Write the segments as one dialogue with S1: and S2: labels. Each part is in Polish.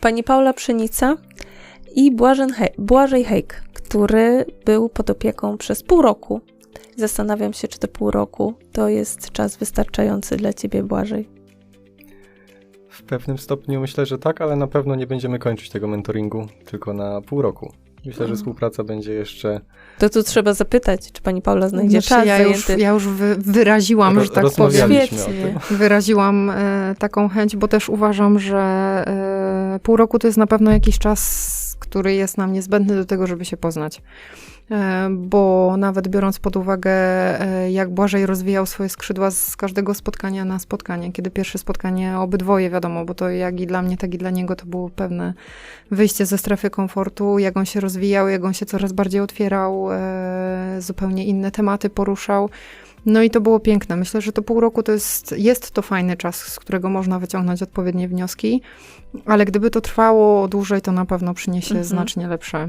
S1: Pani Paula Pszenica i Błażej Hejk, który był pod opieką przez pół roku. Zastanawiam się, czy to pół roku to jest czas wystarczający dla ciebie, Błażej.
S2: W pewnym stopniu myślę, że tak, ale na pewno nie będziemy kończyć tego mentoringu tylko na pół roku. Myślę, że współpraca będzie jeszcze.
S1: To tu trzeba zapytać, czy pani Paula znajdzie
S3: Znaczy,
S1: czas
S3: ja już, ja już wy, wyraziłam,
S2: Ro-
S3: że tak powiem.
S2: rozmawialiśmy o
S1: Świetnie.
S2: tym.
S3: Wyraziłam e, taką chęć, bo też uważam, że e, pół roku to jest na pewno jakiś czas, który jest nam niezbędny do tego, żeby się poznać. E, bo nawet biorąc pod uwagę, e, jak Błażej rozwijał swoje skrzydła z każdego spotkania na spotkanie, kiedy pierwsze spotkanie obydwoje, wiadomo, bo to jak i dla mnie, tak i dla niego to było pewne wyjście ze strefy komfortu, jak on się rozwijał, jak on się coraz bardziej otwierał, e, zupełnie inne tematy poruszał. No i to było piękne. Myślę, że to pół roku to jest, jest to fajny czas, z którego można wyciągnąć odpowiednie wnioski, ale gdyby to trwało dłużej, to na pewno przyniesie
S1: Mhm.
S3: znacznie lepsze,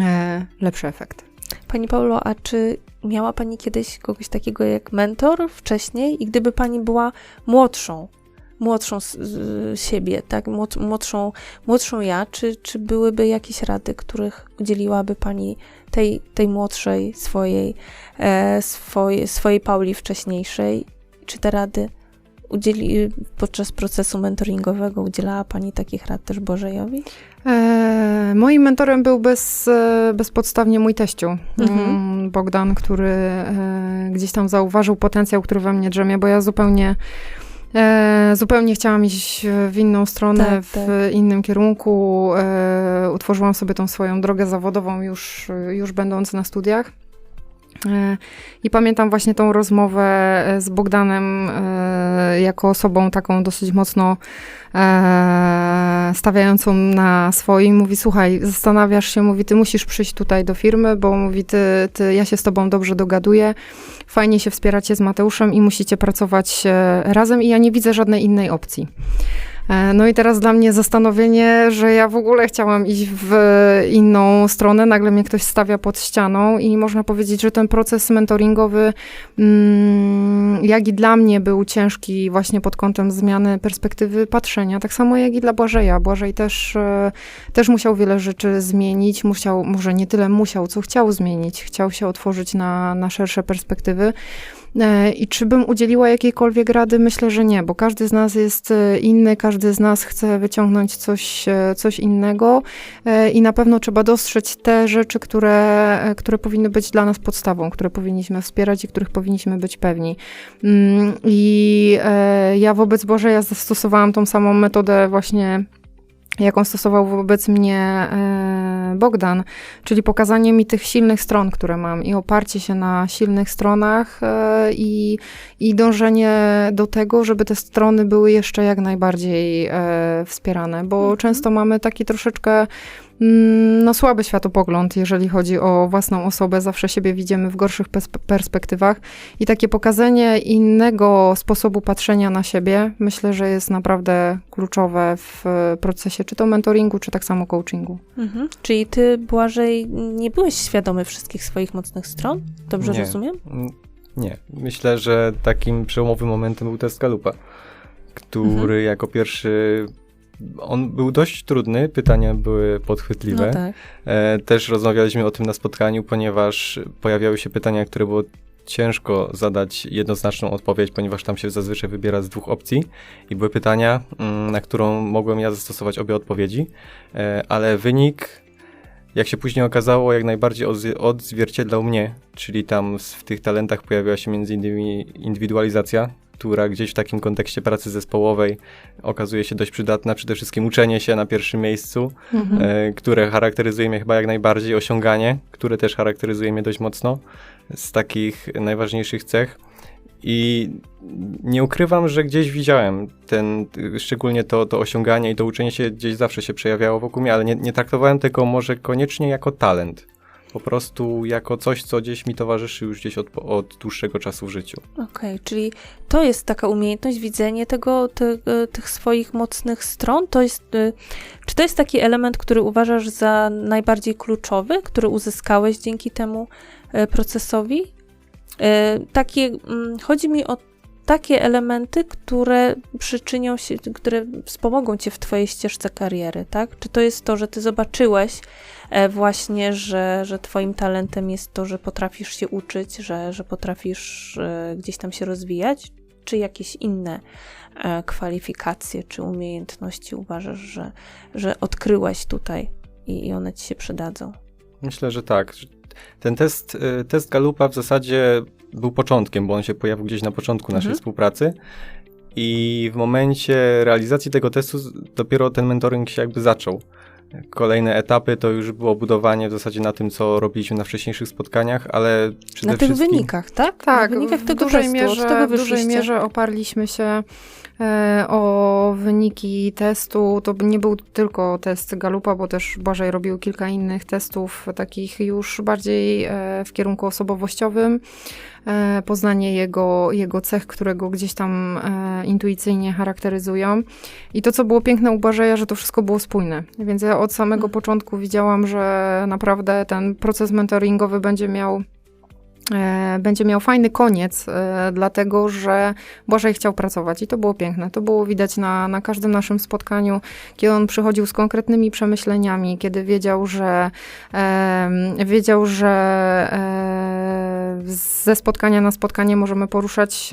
S3: e, lepszy efekt.
S1: Pani Paulo, a czy miała pani kiedyś kogoś takiego jak mentor wcześniej? I gdyby pani była młodszą, młodszą z, z siebie, tak, młod, młodszą, młodszą ja, czy, czy byłyby jakieś rady, których udzieliłaby pani tej, tej młodszej swojej, e, swojej, swojej Pauli wcześniejszej? Czy te rady udzieli, podczas procesu mentoringowego udzielała pani takich rad też Bożejowi?
S3: E, moim mentorem był bez, e, bezpodstawnie mój teściu,
S1: Mhm.
S3: mm, Bogdan, który e, gdzieś tam zauważył potencjał, który we mnie drzemie, bo ja zupełnie E, zupełnie chciałam iść w inną stronę,
S1: Tak,
S3: w
S1: tak.
S3: innym kierunku. E, utworzyłam sobie tą swoją drogę zawodową już, już będąc na studiach. E, I pamiętam właśnie tą rozmowę e, z Bogdanem e, jako osobą taką dosyć mocno stawiającą na swoim. Mówi, słuchaj, zastanawiasz się, mówi, ty musisz przyjść tutaj do firmy, bo mówi, ty, ty ja się z tobą dobrze dogaduję, fajnie się wspieracie z Mateuszem i musicie pracować razem i ja nie widzę żadnej innej opcji. E, No i teraz dla mnie zastanowienie, że ja w ogóle chciałam iść w inną stronę, nagle mnie ktoś stawia pod ścianą i można powiedzieć, że ten proces mentoringowy, mm, jak i dla mnie był ciężki właśnie pod kątem zmiany perspektywy patrzenia, tak samo jak i dla Błażeja. Błażej też, e, też musiał wiele rzeczy zmienić, musiał, może nie tyle musiał, co chciał zmienić, chciał się otworzyć na, na szersze perspektywy. E, I czy bym udzieliła jakiejkolwiek rady? Myślę, że nie, bo każdy z nas jest e, inny, każdy z nas chce wyciągnąć coś, e, coś innego i na pewno trzeba dostrzec te rzeczy, które, które powinny być dla nas podstawą, które powinniśmy wspierać i których powinniśmy być pewni. Mm, I ja wobec Bożeja zastosowałam tą samą metodę właśnie jaką stosował wobec mnie e, Bogdan, czyli pokazanie mi tych silnych stron, które mam i oparcie się na silnych stronach e, i, i dążenie do tego, żeby te strony były jeszcze jak najbardziej e, wspierane, bo
S1: Mhm.
S3: często mamy taki troszeczkę no, słaby światopogląd, jeżeli chodzi o własną osobę. Zawsze siebie widzimy w gorszych pers- perspektywach i takie pokazanie innego sposobu patrzenia na siebie, myślę, że jest naprawdę kluczowe w e, procesie czy to mentoringu, czy tak samo coachingu.
S1: Mhm. Czyli ty, Błażej, nie byłeś świadomy wszystkich swoich mocnych stron? Dobrze
S2: Nie.
S1: rozumiem?
S2: Mm, Nie. Myślę, że takim przełomowym momentem był test Galupa, który
S1: Mhm.
S2: jako pierwszy. On był dość trudny, pytania były podchwytliwe.
S1: No tak.
S2: E, Też rozmawialiśmy o tym na spotkaniu, ponieważ pojawiały się pytania, które było ciężko zadać jednoznaczną odpowiedź, ponieważ tam się zazwyczaj wybiera z dwóch opcji i były pytania, mm, na którą mogłem ja zastosować obie odpowiedzi, E, ale wynik, jak się później okazało, jak najbardziej odzwi- odzwierciedlał mnie, czyli tam w tych talentach pojawiła się między innymi indywidualizacja, która gdzieś w takim kontekście pracy zespołowej okazuje się dość przydatna, przede wszystkim uczenie się na pierwszym miejscu,
S3: Mhm.
S2: e, które charakteryzuje mnie chyba jak najbardziej, osiąganie, które też charakteryzuje mnie dość mocno z takich najważniejszych cech. I nie ukrywam, że gdzieś widziałem ten, szczególnie to, to osiąganie i to uczenie się gdzieś zawsze się przejawiało wokół mnie, ale nie, nie traktowałem tego może koniecznie jako talent. Po prostu jako coś, co gdzieś mi towarzyszy już gdzieś od, od dłuższego czasu w życiu.
S1: Okej, czyli to jest taka umiejętność, widzenie tego, te, tych swoich mocnych stron. To jest, y, czy to jest taki element, który uważasz za najbardziej kluczowy, który uzyskałeś dzięki temu y, procesowi? Y, Takie, mm, chodzi mi o takie elementy, które przyczynią się, które wspomogą cię w twojej ścieżce kariery, tak? Czy to jest to, że ty zobaczyłeś e, właśnie, że, że twoim talentem jest to, że potrafisz się uczyć, że, że potrafisz e, gdzieś tam się rozwijać, czy jakieś inne e, kwalifikacje czy umiejętności uważasz, że, że odkryłeś tutaj i, i one ci się przydadzą?
S2: Myślę, że tak. Ten test, y, test Galupa w zasadzie był początkiem, bo on się pojawił gdzieś na początku naszej
S1: Mhm.
S2: współpracy. I w momencie realizacji tego testu dopiero ten mentoring się jakby zaczął. Kolejne etapy to już było budowanie w zasadzie na tym, co robiliśmy na wcześniejszych spotkaniach, ale przede
S1: Na tych
S2: wszystkim...
S1: wynikach, tak?
S3: Tak,
S1: na wynikach
S3: w
S1: tego
S3: dużej,
S1: testu,
S3: mierze, w dużej mierze oparliśmy się o wyniki testu. To nie był tylko test Galupa, bo też Błażej robił kilka innych testów, takich już bardziej e, w kierunku osobowościowym. E, poznanie jego, jego cech, które go gdzieś tam e, intuicyjnie charakteryzują. I to, co było piękne u Błażeja, że to wszystko było spójne. Więc ja od samego
S1: Mhm.
S3: początku widziałam, że naprawdę ten proces mentoringowy będzie miał e, będzie miał fajny koniec, e, dlatego że Błażej chciał pracować i to było piękne. To było widać na, na każdym naszym spotkaniu, kiedy on przychodził z konkretnymi przemyśleniami, kiedy wiedział, że wiedział, że e, ze spotkania na spotkanie możemy poruszać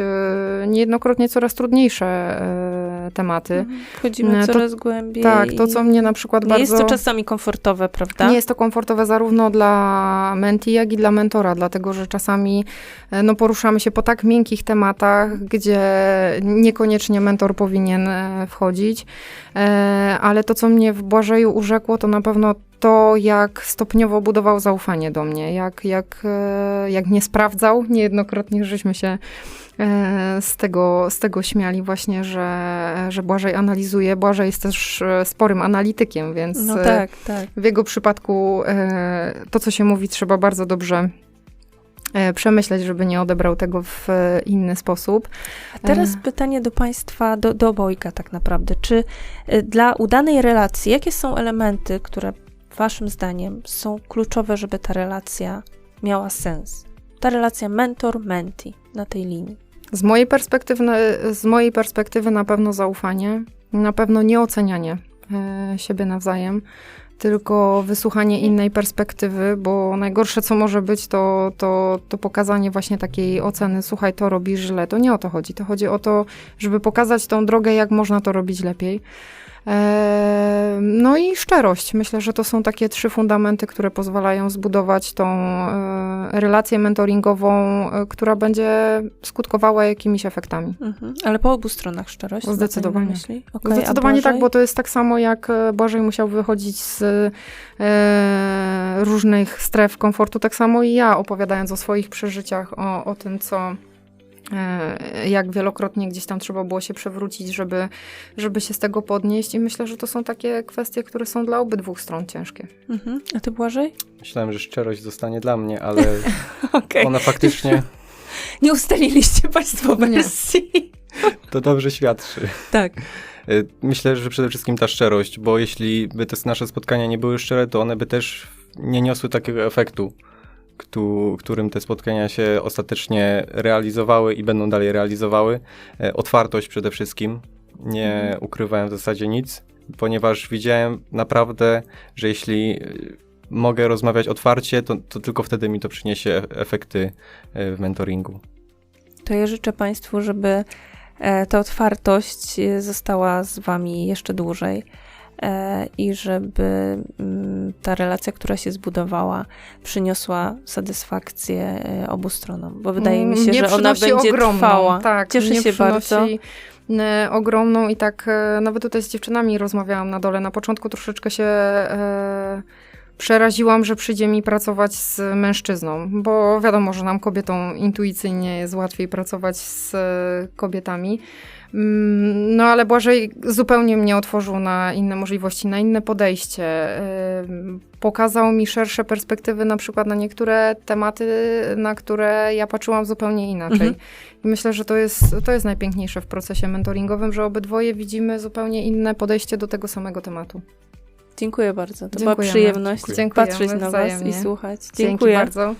S3: e, niejednokrotnie coraz trudniejsze e, tematy.
S1: Mhm. Wchodzimy
S3: No, to-
S1: coraz głębiej.
S3: Tak, to co mnie na przykład
S1: Nie
S3: bardzo...
S1: jest to czasami komfortowe, prawda?
S3: Nie jest to komfortowe zarówno dla menti, jak i dla mentora, dlatego że czasami e, no, poruszamy się po tak miękkich tematach, gdzie niekoniecznie mentor powinien e, wchodzić. E, Ale to, co mnie w Błażeju urzekło, to na pewno to, jak stopniowo budował zaufanie do mnie, jak, jak, e, jak mnie sprawdzał. Niejednokrotnie żeśmy się e, z tego, z tego śmiali właśnie, że, że Błażej analizuje. Błażej jest też e, sporym analitykiem, więc
S1: No tak, tak.
S3: w jego przypadku to, co się mówi, trzeba bardzo dobrze przemyśleć, żeby nie odebrał tego w inny sposób.
S1: A teraz pytanie do Państwa, do, do obojga tak naprawdę. Czy dla udanej relacji, jakie są elementy, które Waszym zdaniem są kluczowe, żeby ta relacja miała sens? Ta relacja mentor-menti na tej linii.
S3: Z mojej perspektywy, z mojej perspektywy na pewno zaufanie, na pewno nie ocenianie e, siebie nawzajem, tylko wysłuchanie innej perspektywy, bo najgorsze, co może być, to, to, to pokazanie właśnie takiej oceny, słuchaj, to robisz źle. To nie o to chodzi. To chodzi o to, żeby pokazać tą drogę, jak można to robić lepiej. E, No i szczerość. Myślę, że to są takie trzy fundamenty, które pozwalają zbudować tą e, relację mentoringową, e, która będzie skutkowała jakimiś efektami.
S1: Mhm. Ale po obu stronach szczerość.
S3: Zdecydowanie.
S1: Okay,
S3: Zdecydowanie tak, bo to jest tak samo jak Błażej musiał wychodzić z różnych stref komfortu, tak samo i ja opowiadając o swoich przeżyciach, o, o tym, co jak wielokrotnie gdzieś tam trzeba było się przewrócić, żeby, żeby się z tego podnieść i myślę, że to są takie kwestie, które są dla obydwu stron ciężkie.
S1: Mhm. A ty Błażej?
S2: Myślałem, że szczerość zostanie dla mnie, ale ona faktycznie
S1: Nie ustaliliście Państwo
S3: Nie.
S1: wersji.
S2: to dobrze świadczy.
S1: Tak.
S2: Y, Myślę, że przede wszystkim ta szczerość, bo jeśli by te nasze spotkania nie były szczere, to one by też nie niosły takiego efektu, którym te spotkania się ostatecznie realizowały i będą dalej realizowały. E, Otwartość przede wszystkim. Nie ukrywałem w zasadzie nic, ponieważ widziałem naprawdę, że jeśli y, mogę rozmawiać otwarcie, to, to tylko wtedy mi to przyniesie e- efekty e, w mentoringu.
S1: To ja życzę Państwu, żeby e, ta otwartość e, została z Wami jeszcze dłużej e, i żeby mm, ta relacja, która się zbudowała, przyniosła satysfakcję e, obu stronom, bo wydaje mi się,
S3: Mnie
S1: że ona będzie
S3: ogromną,
S1: trwała.
S3: Tak,
S1: Cieszę się bardzo.
S3: przynosi, e, ogromną i tak e, nawet tutaj z dziewczynami rozmawiałam na dole. Na początku troszeczkę się e, przeraziłam, że przyjdzie mi pracować z mężczyzną, bo wiadomo, że nam kobietom intuicyjnie jest łatwiej pracować z e, kobietami. Mm, No ale Błażej zupełnie mnie otworzył na inne możliwości, na inne podejście. E, Pokazał mi szersze perspektywy na przykład na niektóre tematy, na które ja patrzyłam zupełnie inaczej.
S1: Mhm.
S3: I myślę, że to jest, to jest najpiękniejsze w procesie mentoringowym, że obydwoje widzimy zupełnie inne podejście do tego samego tematu.
S1: Dziękuję bardzo. To była
S3: Dziękujemy.
S1: przyjemność
S2: Dziękujemy
S1: patrzeć na Was i słuchać.
S3: Dzięki
S1: Dziękuję.
S3: bardzo.